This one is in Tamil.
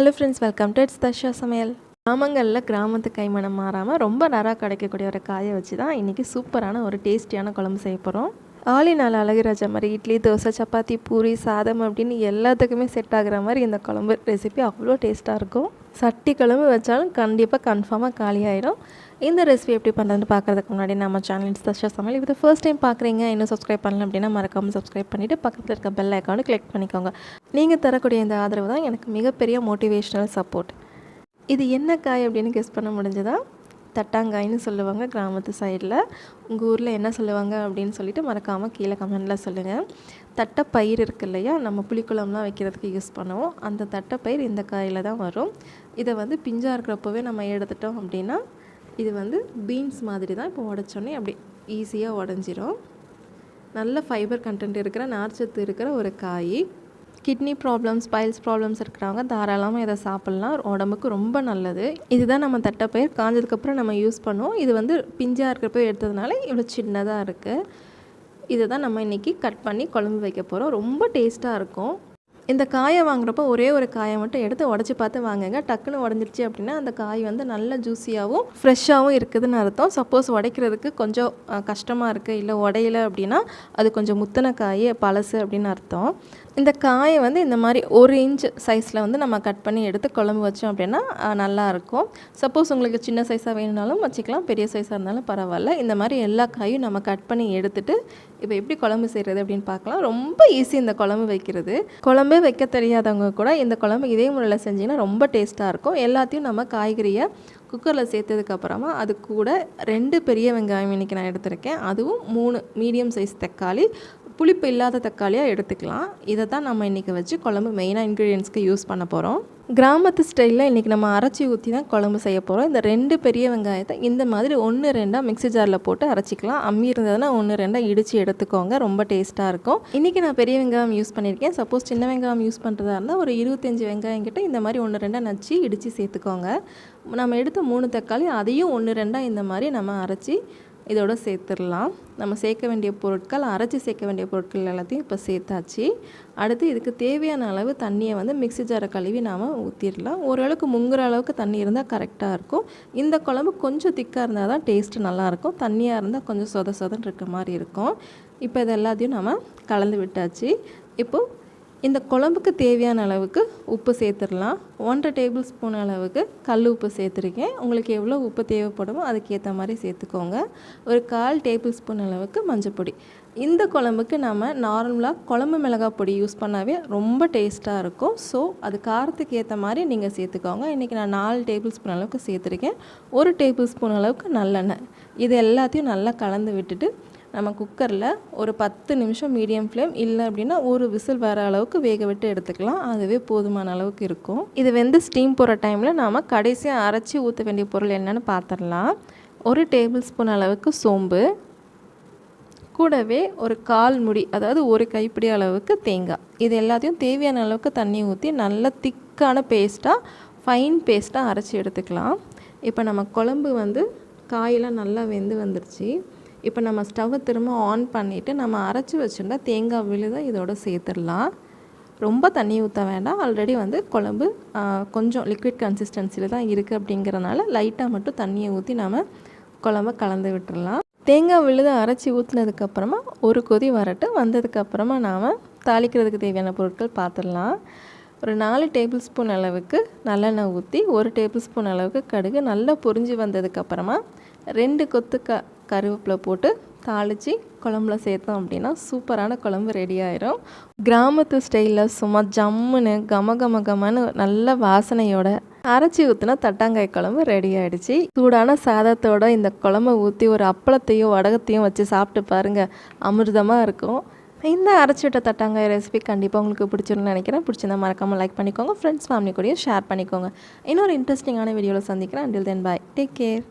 Hello friends welcome to it's dasha சமையல் கிராமங்களில் கிராமத்து கைமணம் மாறாமல் ரொம்ப நேராக கிடைக்கக்கூடிய ஒரு காயை வச்சு தான் இன்றைக்கி சூப்பரான ஒரு டேஸ்டியான குழம்பு செய்ய போகிறோம் ஆலி நாள் அழகுராஜா மாதிரி இட்லி தோசை சப்பாத்தி பூரி சாதம் அப்படின்னு எல்லாத்துக்குமே செட் ஆகிற மாதிரி இந்த குழம்பு ரெசிபி அவ்வளோ டேஸ்ட்டாக இருக்கும். சட்டி குழம்பு வச்சாலும் கண்டிப்பாக கன்ஃபார்மாக காலியாயிடும் இந்த ரெசிபி எப்படி பண்ணுறதுன்னு பார்க்குறதுக்கு முன்னாடி நம்ம சேனல் இட்ஸ் சமையல். இது ஃபர்ஸ்ட் டைம் பார்க்குறீங்க இன்னும் சப்ஸ்கிரைப் பண்ணல அப்படின்னா மறக்காமல் சப்ஸ்கிரைப் பண்ணிவிட்டு பக்கத்தில் இருக்க பெல் ஐக்கானு கிளிக் பண்ணிக்கோங்க. நீங்கள் தரக்கூடிய இந்த ஆதரவு தான் எனக்கு மிகப்பெரிய மோட்டிவேஷ்னல் சப்போர்ட் இது என்ன காய் அப்படின்னு கெஸ் பண்ண முடிஞ்சுதான் தட்டாங்காய்னு சொல்லுவாங்க கிராமத்து சைடில். உங்கள் ஊரில் என்ன சொல்லுவாங்க அப்படின்னு சொல்லிட்டு மறக்காமல் கீழே கமெண்டில் சொல்லுங்கள் தட்டைப்பயிர் இருக்கு இல்லையா? நம்ம புளிக்குழம்புலாம் வைக்கிறதுக்கு யூஸ் பண்ணுவோம். அந்த தட்டைப்பயிர் இந்த காயில் தான் வரும். இதை வந்து பிஞ்சாக இருக்கிறப்பவே நம்ம எடுத்துட்டோம் அப்படின்னா இது வந்து பீன்ஸ் மாதிரி தான் இப்போ உடச்சோன்னே அப்படி ஈஸியாக உடஞ்சிரும். நல்ல ஃபைபர் கண்டென்ட் இருக்கிற நார்ச்சத்து இருக்கிற ஒரு காய். கிட்னி ப்ராப்ளம்ஸ் பைல்ஸ் ப்ராப்ளம்ஸ் இருக்கிறவங்க தாராளமாக இதை சாப்பிட்லாம். உடம்புக்கு ரொம்ப நல்லது. இதுதான் நம்ம தட்டைப்பயிர். காஞ்சதுக்கப்புறம் நம்ம யூஸ் பண்ணுவோம். இது வந்து பிஞ்சாக இருக்கிறப்ப எடுத்ததுனால இவ்வளோ சின்னதாக இருக்குது இதை தான் நம்ம இன்றைக்கி கட் பண்ணி குழம்பு வைக்க போகிறோம் ரொம்ப டேஸ்ட்டாக இருக்கும். இந்த காயை வாங்குறப்போ ஒரே ஒரு காயை மட்டும் எடுத்து உடச்சி பார்த்து வாங்குங்க. டக்குன்னு உடஞ்சிருச்சு அப்படின்னா அந்த காய் வந்து நல்ல ஜூஸியாகவும் ஃப்ரெஷ்ஷாகவும் இருக்குதுன்னு அர்த்தம். சப்போஸ் உடைக்கிறதுக்கு கொஞ்சம் கஷ்டமாக இருக்குது இல்லை உடையல அப்படின்னா அது கொஞ்சம் முத்தின காய் பழசு அப்படின்னு அர்த்தம். இந்த காயை வந்து இந்த மாதிரி ஒரு இன்ச் சைஸில் வந்து நம்ம கட் பண்ணி எடுத்து குழம்பு வச்சோம் அப்படின்னா நல்லாயிருக்கும். சப்போஸ் உங்களுக்கு சின்ன சைஸாக வேணும்னாலும் வச்சுக்கலாம் பெரிய சைஸாக இருந்தாலும் பரவாயில்ல. இந்த மாதிரி எல்லா காயும் நம்ம கட் பண்ணி எடுத்துகிட்டு இப்போ எப்படி குழம்பு செய்கிறது அப்படின்னு பார்க்கலாம். ரொம்ப ஈஸி இந்த குழம்பு வைக்கிறது. குழம்பே வைக்க தெரியாதவங்க கூட இந்த குழம்பு இதே முறையில் செஞ்சிங்கன்னா ரொம்ப டேஸ்ட்டாக இருக்கும். எல்லாத்தையும் நம்ம காய்கறியை குக்கரில் சேர்த்ததுக்கப்புறமா அது கூட ரெண்டு பெரிய வெங்காயம் இன்றைக்கி நான் எடுத்திருக்கேன். அதுவும் மூணு மீடியம் சைஸ் தக்காளி புளிப்பு இல்லாத தக்காளியாக எடுத்துக்கலாம். இதை தான் நம்ம இன்றைக்கி வச்சு குழம்பு மெயினாக இன்க்ரீடியன்ஸ்க்கு யூஸ் பண்ண போகிறோம் கிராமத்து ஸ்டைலில் இன்றைக்கி நம்ம அரைச்சி ஊற்றி தான் குழம்பு செய்ய போகிறோம் இந்த ரெண்டு பெரிய வெங்காயத்தை இந்த மாதிரி ஒன்று ரெண்டாக மிக்ஸி ஜாரில் போட்டு அரைச்சிக்கலாம். அம்மி இருந்ததுன்னா ஒன்று ரெண்டாக இடித்து எடுத்துக்கோங்க. ரொம்ப டேஸ்ட்டாக இருக்கும். இன்றைக்கி நான் பெரிய வெங்காயம் யூஸ் பண்ணியிருக்கேன் சப்போஸ் சின்ன வெங்காயம் யூஸ் பண்ணுறதா இருந்தால் ஒரு இருபத்தஞ்சி வெங்காயம் கிட்ட இந்த மாதிரி ஒன்று ரெண்டாக நச்சு இடித்து சேர்த்துக்கோங்க. நம்ம எடுத்த மூணு தக்காளி அதையும் ஒன்று ரெண்டாக இந்த மாதிரி நம்ம அரைச்சி இதோடு சேர்த்துடலாம். நம்ம சேர்க்க வேண்டிய பொருட்கள் அரைச்சி சேர்க்க வேண்டிய பொருட்கள் எல்லாத்தையும் இப்போ சேர்த்தாச்சு. அடுத்து இதுக்கு தேவையான அளவு தண்ணியை வந்து மிக்ஸி ஜாரை கழுவி நாம் ஊற்றிடலாம் ஓரளவுக்கு முங்குற அளவுக்கு தண்ணி இருந்தால் கரெக்டாக இருக்கும். இந்த குழம்பு கொஞ்சம் திக்காக இருந்தால் தான் டேஸ்ட்டு நல்லாயிருக்கும் தண்ணியாக இருந்தால் கொஞ்சம் சொத சொதன்னு இருக்க மாதிரி இருக்கும். இப்போ இது எல்லாத்தையும் நம்ம கலந்து விட்டாச்சு. இப்போது இந்த குழம்புக்கு தேவையான அளவுக்கு உப்பு சேர்த்துடலாம். ஒன்றரை டேபிள் ஸ்பூன் அளவுக்கு கல் உப்பு சேர்த்துருக்கேன். உங்களுக்கு எவ்வளோ உப்பு தேவைப்படுமோ அதுக்கேற்ற மாதிரி சேர்த்துக்கோங்க. ஒரு கால் டேபிள் ஸ்பூன் அளவுக்கு மஞ்சப்பொடி இந்த குழம்புக்கு நம்ம நார்மலாக குழம்பு மிளகாய் பொடி யூஸ் பண்ணாவே ரொம்ப டேஸ்ட்டாக இருக்கும். ஸோ அது காரத்துக்கு ஏற்ற மாதிரி நீங்கள் சேர்த்துக்கோங்க. இன்றைக்கி நான் நாலு டேபிள் ஸ்பூன் அளவுக்கு சேர்த்துருக்கேன். ஒரு டேபிள் ஸ்பூன் அளவுக்கு நல்லெண்ணெய். இது எல்லாத்தையும் நல்லா கலந்து விட்டுட்டு நம்ம குக்கரில் ஒரு பத்து நிமிஷம் மீடியம் ஃப்ளேம் இல்லை அப்படின்னா ஒரு விசில் வர அளவுக்கு வேக விட்டு எடுத்துக்கலாம். அதுவே போதுமான அளவுக்கு இருக்கும். இது வெந்து ஸ்டீம் போகிற டைமில் நாம் கடைசியாக அரைச்சி ஊற்ற வேண்டிய பொருள் என்னென்னு பார்த்துடலாம் ஒரு டேபிள் ஸ்பூன் அளவுக்கு சோம்பு. கூடவே ஒரு கால் முடி அதாவது ஒரு கைப்பிடி அளவுக்கு தேங்காய். இது எல்லாத்தையும் தேவையான அளவுக்கு தண்ணி ஊற்றி நல்ல திக்கான பேஸ்ட்டாக ஃபைன் பேஸ்ட்டாக அரைச்சி எடுத்துக்கலாம். இப்போ நம்ம குழம்பு வந்து காயெல்லாம் நல்லா வெந்து வந்துருச்சு. இப்போ நம்ம ஸ்டவ்வை திரும்ப ஆன் பண்ணிவிட்டு நம்ம அரைச்சி வச்சுருந்தா தேங்காய் விழுதை இதோட சேர்த்துடலாம். ரொம்ப தண்ணி ஊற்ற வேண்டாம். ஆல்ரெடி வந்து குழம்பு கொஞ்சம் லிக்விட் கன்சிஸ்டன்சியில் தான் இருக்குது அப்படிங்கிறனால லைட்டாக மட்டும் தண்ணியை ஊற்றி நம்ம குழம்ப கலந்து விட்டுடலாம். தேங்காய் விழுதை அரைச்சி ஊற்றினதுக்கப்புறமா ஒரு கொதி வரட்டும் வந்ததுக்கப்புறமா நாம் தாளிக்கிறதுக்கு தேவையான பொருட்கள் பார்த்துடலாம் ஒரு நாலு டேபிள் ஸ்பூன் அளவுக்கு நல்லெண்ணெய் ஊற்றி ஒரு டேபிள் ஸ்பூன் அளவுக்கு கடுகு நல்லா பொரிஞ்சு வந்ததுக்கப்புறமா ரெண்டு கொத்து க கருவேப்பிலை போட்டு தாளித்து குழம்புல சேர்த்தோம் அப்படின்னா சூப்பரான குழம்பு ரெடி ஆயிரும். கிராமத்து ஸ்டைலில் சும்மா ஜம்முன்னு கம கம கமன்னு நல்ல வாசனையோட அரைச்சி ஊற்றினா தட்டாங்காய் குழம்பு ரெடி ஆகிடுச்சு சூடான சாதத்தோட இந்த குழம்பை ஊற்றி ஒரு அப்பளத்தையும் வடகத்தையும் வச்சு சாப்பிட்டு பாருங்கள் அமிர்தமாக இருக்கும். இந்த அரைச்சி விட்ட தட்டாங்காய் ரெசிபி கண்டிப்பாக உங்களுக்கு பிடிச்சிருன்னு நினைக்கிறேன். பிடிச்சிருந்தா மறக்காமல் லைக் பண்ணிக்கோங்க. ஃப்ரெண்ட்ஸ் ஃபேமிலி கூடயும் ஷேர் பண்ணிக்கோங்க. இன்னொரு இன்ட்ரெஸ்டிங்கான வீடியோவில் சந்திக்கிறேன். Until then bye take care